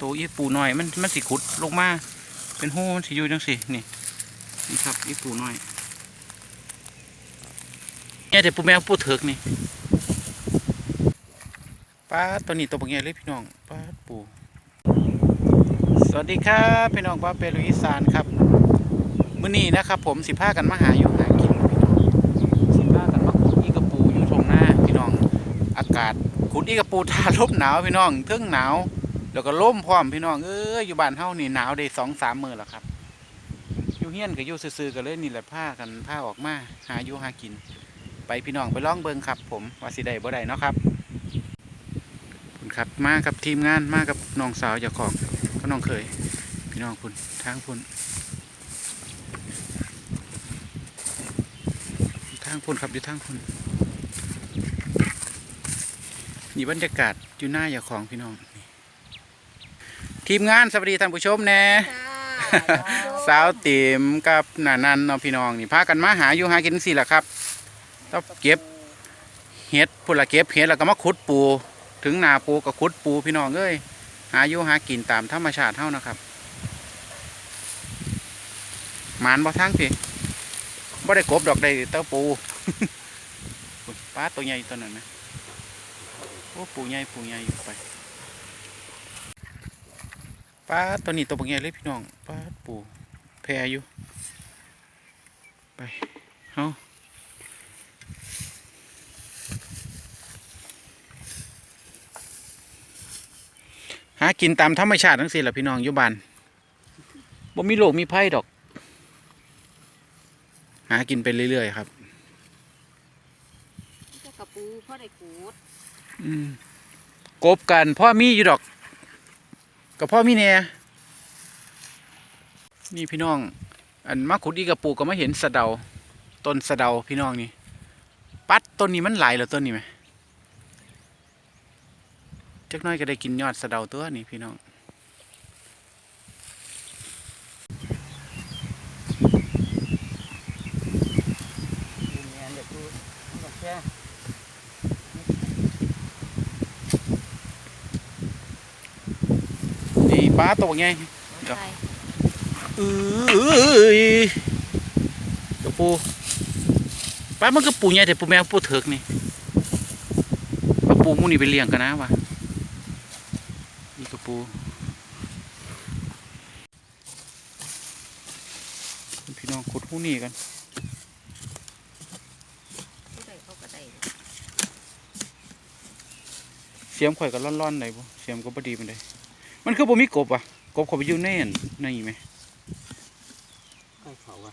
ตัวอีปูน้อยมันมันสิขุดลงมาเป็นหูมันสิอยู่จังสินี่นี่ครับอีปูน้อยเนี่ยแต่ปูแมวปูเถิกนี่ป้าตัวนี้ตัวบางใหญ่เลยพี่น้องป้าปูสวัสดีครับพี่น้องป้าเปรุอีสานครับมื้อนี้นะครับ ผมสิพากันมาหาอยู่หากินพี่น้องสิพากันมาขุดอีกระปูอยู่ตรงหน้าพี่น้องอากาศขุดอีกระปูทาลบหนาวพี่น้องเทิงหนาว แล้วก็ล่มพร้อมพี่น้องเอ้ยอยู่บ้านเฮานี่หนาวได้สองสามมือแล้วครับอยู่เฮียนก็อยู่ซื่อๆกันเลยนี่แหละผ้ากันผ้าออกมาหาอยู่หากิน ไปพี่น้องไปล่องเบิงครับ ผมว่าสิได้บ่ได้เนาะครับคุณครับมากับทีมงานมากับน้องสาวเจ้าของก็น้องเคย พี่น้องคุณทางคุณทางคุณครับอยู่ทางคุณนี่บรรยากาศอยู่หน้าเจ้าของพี่น้อง ทีมงานสวัสดีท่านผู้ชมแน่สาวติ๋มกับนานันเนาะพี่น้องนี่พากันมาหาอยู่หากินสิแหละครับต้องเก็บเห็ดพุ่นละเก็บเห็ดแล้วก็มาขุดปู ถึงหนาปูก็ขุดปูพี่น้องเอ้ยหาอยู่หากินตามธรรมชาติเท่านะครับหมานบ่ทั้งพี่บ่ได้กบดอกได้เต้าปูปลาตัวใหญ่ตัวนั้นไหมโอ้ปูใหญ่ปูใหญ่อยู่ไป ปลาตัวนี้ตัวบางใหญ่เลยพี่น้องปลาปูแพอยู่ ไปเอาหากินตามธรรมชาติทั้งสิ้นแหละพี่น้องอยู่บ้านบ่มีโรคมีภัยดอก หากินไปเรื่อยๆครับเจ้ากระปูพ่อได้กูดอืมกบกันพ่อมีอยู่ดอก กับพ่อมีแน่นี่พี่น้อง อันมาขุดอีกระปูก็มาเห็นสะเดา ต้นสะเดาพี่น้องนี่ ปัดต้นนี้มันหลายเหรอต้นนี้ไหมจักหน้อยก็ได้กินยอดสะเดาตัวนี้พี่น้องนี่ ปลาตัวไงใช่เอ้ยกระปูปลามันก็ปูใหญ่แต่ปูแมวปูเถิกนี่เอาปูหมูนี่ไปเลี้ยงกันนะวะนี่กระปูพี่น้องขุดหูนี่กันผู้ใดเขาก็ได้เสียมข่อยก็ร่อนๆไหนบ่เสียมก็บ่ดีปานใด มันคือบ่มีกบอะกบเขาไปอยู่ในอั่นในนี่ไหมก็เขาว่า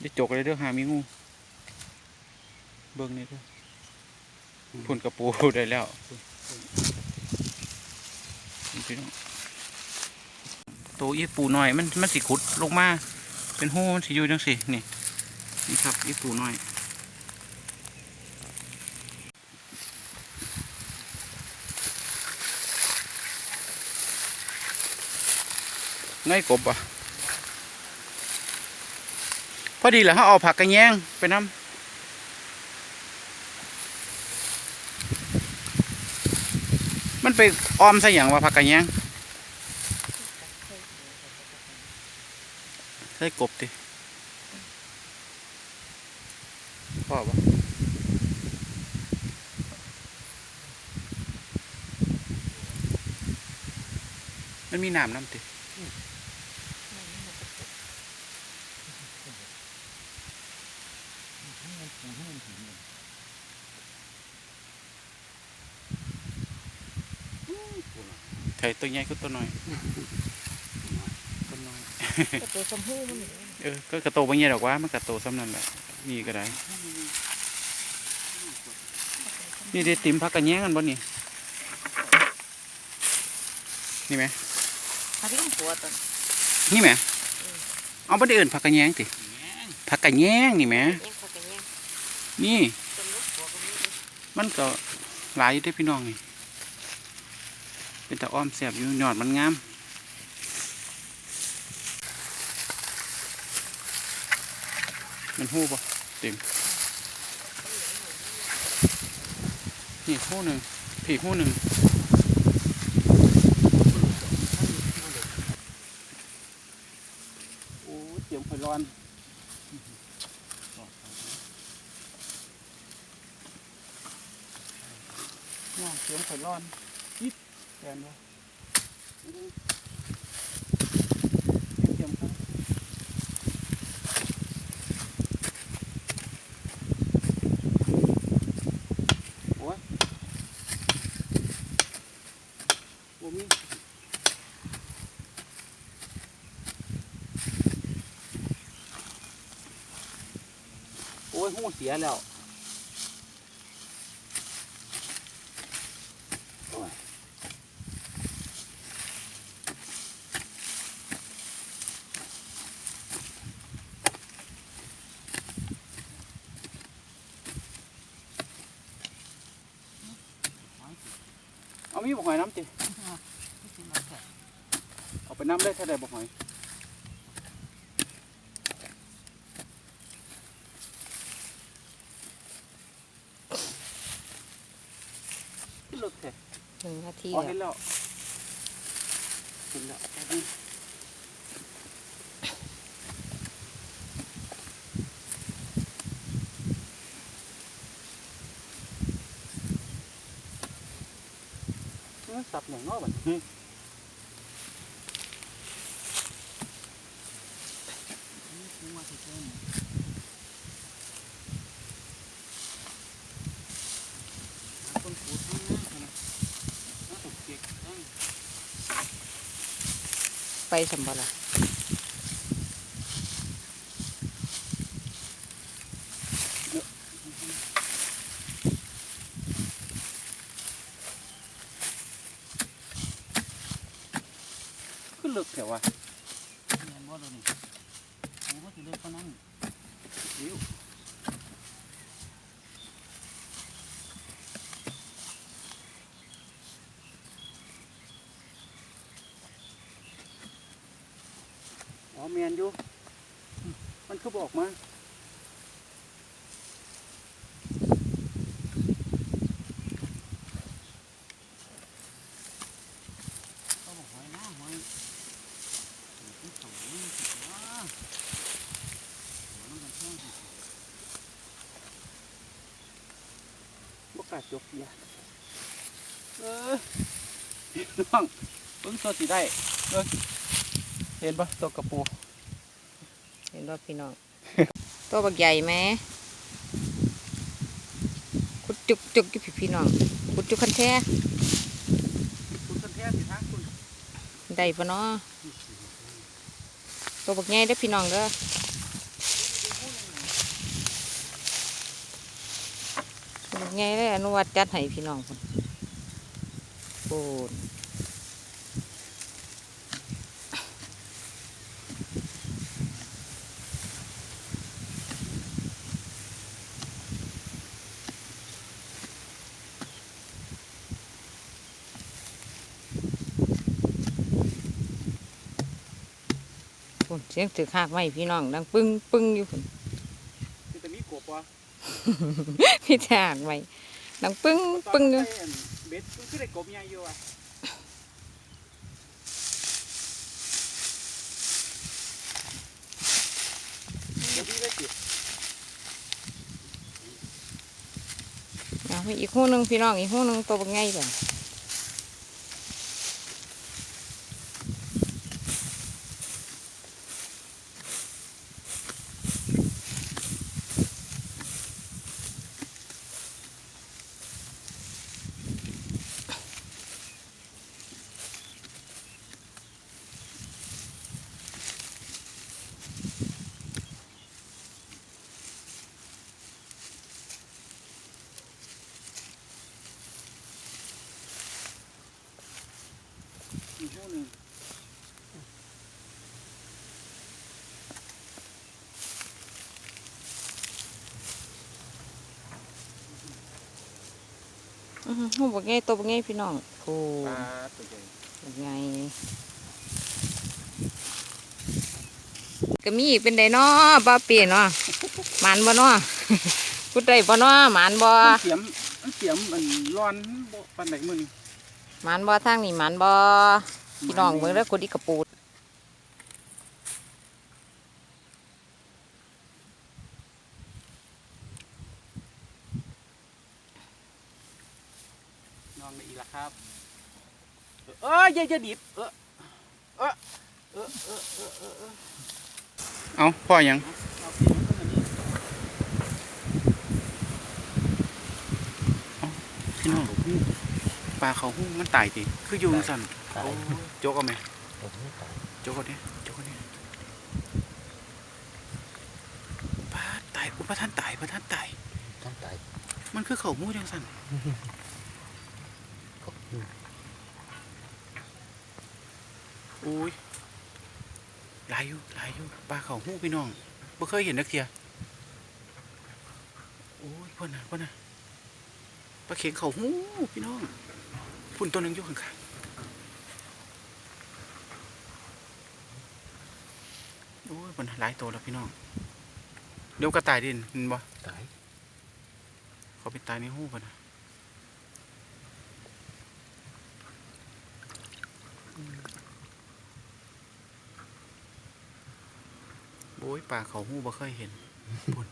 ได้จกเลยเด้อหามีงูเบิ่งนี่เด้อพุ่นกระปูได้แล้วนี่พี่น้องตัวอีปูน้อยมันมันสิขุดลงมา เป็นหูมันสิอยู่จังสินี่นี่ครับอีปูน้อย ไงกบอะพอดีแหละเขาเอาผักกระแยงไปน้ำมันไปออมใส่อย่างว่าผักกระแยงใส่กบดิพ่อปะมันมีน้ำน้ำติ ไข่ตัวใหญ่ก็ตัวน้อยตัวน้อยกระตัวชมพูมันนี่เออก็กระโตบางอย่างดอกว่ามันกระโตซ้ำนั่นแหละนี่ก็ได้นี่ได้ติมพักกันแย่งกันบ่นี่นี่ไหมอันนี้มันปวดตอนนี่ไหมเอาบ่ได้เอิ้นพักกันแย่งติพักกันแย่งนี่ไหมแย่งเขากันแย่งนี่จนลูกปวดกันนี่ มันก็หลายอยู่เด้อพี่น้องนี่ เป็นตาอ้อมแสบอยู่หยอดมันงามมันหู้ปะเต็มนี่หู้หนึ่งผีหู้หนึ่งโอ้เสียงไฟร้อนน่าเสียงไฟร้อน ยิบแกนวะเสียงครับ โอ้ยบ่มีโอ้ยหูเสียแล้วโอ้ยเอา มีบอกหอยน้ำติเอาไปน้ำได้เท่าใดบอกหอยลึกแท้หนึ่งนาทีอ๋อแล้เห็วนแล้วเห็นแล้ว เอาดิมันสับอย่างนอกบัดนี้หาคนขูดทั้งนั้นนะหาคนเก็บทั้งไปสมบัติ ขึ้นลึกแถววะเรียนว่าเรานี่โอ้ก็สิเลิกก็นั่นวิวอ๋อแมนอยู่อืมมันคือบอกมาเขาบอกหอยนะหอย บกล้าจกยาเออน้องเพิ่งตัวสิได้เบิ่งเห็นปะตัวกระปูเห็นว่าพี่น้อง ตัวบักใหญ่ไหมคุดจุกจุกอยู่พี่พี่น้องคุดจุกคันแท้คุณสันแท้สิทางคุณได้ปะเนาะตัวบักใหญ่เด้อพี่น้องเด้อ ตัวบักใหญ่เลยอนุวัตจัดให้พี่น้องพุ่นโอ้นเสียงถือหากไม้พี่น้องดังปึ้งปึ้งอยู่พุ่นคือแต่มีกบวะ พี่ถากไม้ดังปึ้งปึ้งอยู่เบ็ดคือได้กบใหญ่อยู่อะเอาอีกคู่หนึ่งพี่น้องอีกคู่หนึ่งตัวเป็นไงก่อน หือหูบักไงตัวบักไงพี่น้องโอ้ปลาตัวใหญ่บักไงก็มีอีกเป็นไดน้อบ้าเปลี่ยนเนาะหมานบ่เนาะพูดได้บ่เนาะหมานบ่เสียมมันเสียมมันร้อนบ่ปานไหนมือนี่หมันบ่ทางนี่หมันบ่พี่น้องเบิ่งแล้วกดอีกระปูด อนไปอีกแล้วครับ เอออย่าอย่าดิบเออเออเออเออเออเออเออเอาพ่อยังเอาปีมันก็อันนี้พี่น้องปลาเขาหู้มันตายติคืออยุงสั่นตายโอ้โจกเอาไหมผมไม่ตายโจกเอาเนี่ยโจกเอาเนี่ยปลาตายอุปท่านตายพระท่านตายท่านตายมันคือเขาหมูจังสั่นก็ อืมโอ้ยหลายอยู่หลายอยู่ปลาเขาหู้พี่น้องบ่เคยเห็นนักเทียโอ้ยพ่นน่ะพ่นน่ะปลาเข็งเขาหู้พี่น้องพุ่นตัวหนึงอยู่ข้างๆโอ้ยพ่นน่ะหลายตัวแล้วพี่น้องเดี๋ยวกระต่ายดินเห็นบ่ตายเขาไปตายในหูป่ะนะ โอ้ยป่าเขาหูบ่เคยเห็นปุ่น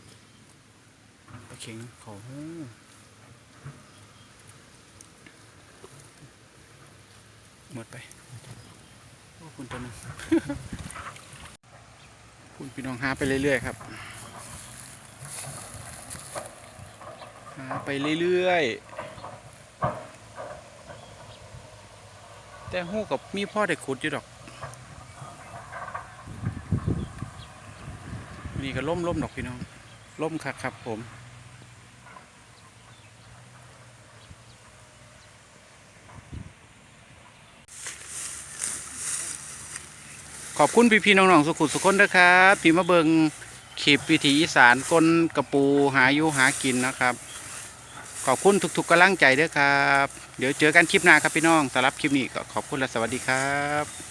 ปลาเข็งเขาหูหมดไปโอ้คุณตัวนึงคุณพี่น้องหาไปเรื่อยๆครับหาไปเรื่อยๆ แต่หู้กับมีพ่อได้ขุดอยู่ดอก นี่ก็ล่มล่มดอกพี่น้อง ล่มคักครับผม ขอบคุณพี่พี่น้องๆสุขุสุขคนนะครับที่มาเบิงคลิปวิถีอีสานก้นกระปูหาอยู่หากินนะครับ ขอบคุณทุกๆกำลังใจด้วยครับ เดี๋ยวเจอกันคลิปหน้าครับพี่น้องสำหรับคลิปนี้ก็ขอบคุณและสวัสดีครับ